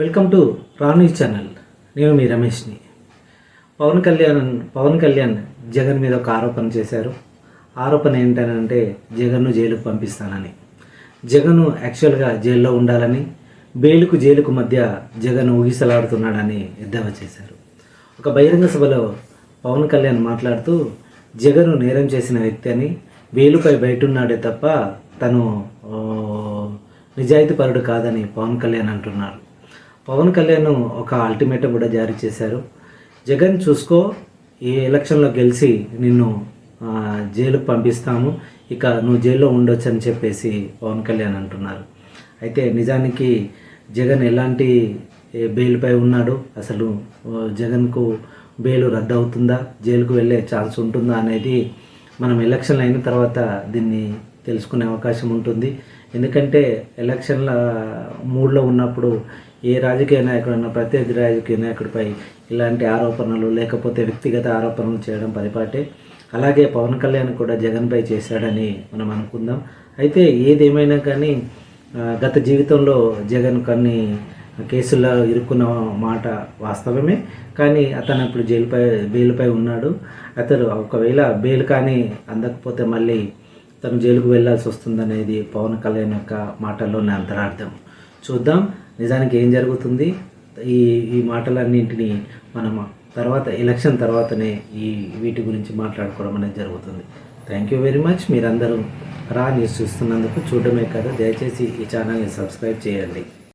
Welcome to Rani channel. నేను మీ రమేష్ని. పవన్ కళ్యాణ్ పవన్ కళ్యాణ్ జగన్ మీద ఒక ఆరోపణ చేశారు. ఆరోపణ ఏంటనంటే జగన్ను జైలుకు పంపిస్తానని. జగన్ యాక్చువల్గా జైల్లో ఉండాలని బెయిల్కు జైలుకు మధ్య జగన్ ఊగిసలాడుతున్నాడని ఎద్దేవా చేశారు. ఒక బహిరంగ సభలో పవన్ కళ్యాణ్ మాట్లాడుతూ జగన్ నేరం చేసిన వ్యక్తి అని బెయిలుపై బయటున్నాడే తప్ప తను నిజాయితీపరుడు కాదని పవన్ కళ్యాణ్ అంటున్నారు. పవన్ కళ్యాణ్ ఒక అల్టిమేటం కూడా జారీ చేశారు. జగన్ చూసుకో ఈ ఎలక్షన్లో గెలిచి నిన్ను జైలుకు పంపిస్తాము. ఇక నువ్వు జైల్లో ఉండొచ్చు అని చెప్పేసి పవన్ కళ్యాణ్ అంటున్నారు. అయితే నిజానికి జగన్ ఎలాంటి బెయిల్పై ఉన్నాడు? అసలు జగన్కు బెయిల్ రద్దు అవుతుందా జైలుకు వెళ్ళే ఛాన్స్ ఉంటుందా అనేది మనం ఎలక్షన్లు అయిన తర్వాత దీన్ని తెలుసుకునే అవకాశం ఉంటుంది. ఎందుకంటే ఎలక్షన్ల మూడ్లో ఉన్నప్పుడు ఏ రాజకీయ నాయకుడైనా ప్రత్యర్థి రాజకీయ నాయకుడిపై ఇలాంటి ఆరోపణలు లేకపోతే వ్యక్తిగత ఆరోపణలు చేయడం పరిపాటే. అలాగే పవన్ కళ్యాణ్ కూడా జగన్పై చేశాడని మనం అనుకుందాం. అయితే ఏదేమైనా కానీ గత జీవితంలో జగన్ కొన్ని కేసుల్లో ఇరుక్కున్న మాట వాస్తవమే. కానీ అతను ఇప్పుడు జైలుపై బెయిల్పై ఉన్నాడు. అతను ఒకవేళ బెయిల్ కానీ అందకపోతే మళ్ళీ తను జైలుకు వెళ్ళాల్సి వస్తుందనేది పవన్ కళ్యాణ్ యొక్క మాటల్లోనే అంతరార్థం. చూద్దాం నిజానికి ఏం జరుగుతుంది? ఈ ఈ మాటలన్నింటినీ మనం తర్వాత ఎలక్షన్ తర్వాతనే ఈ వీటి గురించి మాట్లాడుకోవడం అనేది జరుగుతుంది. థ్యాంక్ యూ వెరీ మచ్ మీరందరూ రా న్యూస్ చూస్తున్నందుకు చూడడమే కదా దయచేసి ఈ ఛానల్ని సబ్స్క్రైబ్ చేయండి.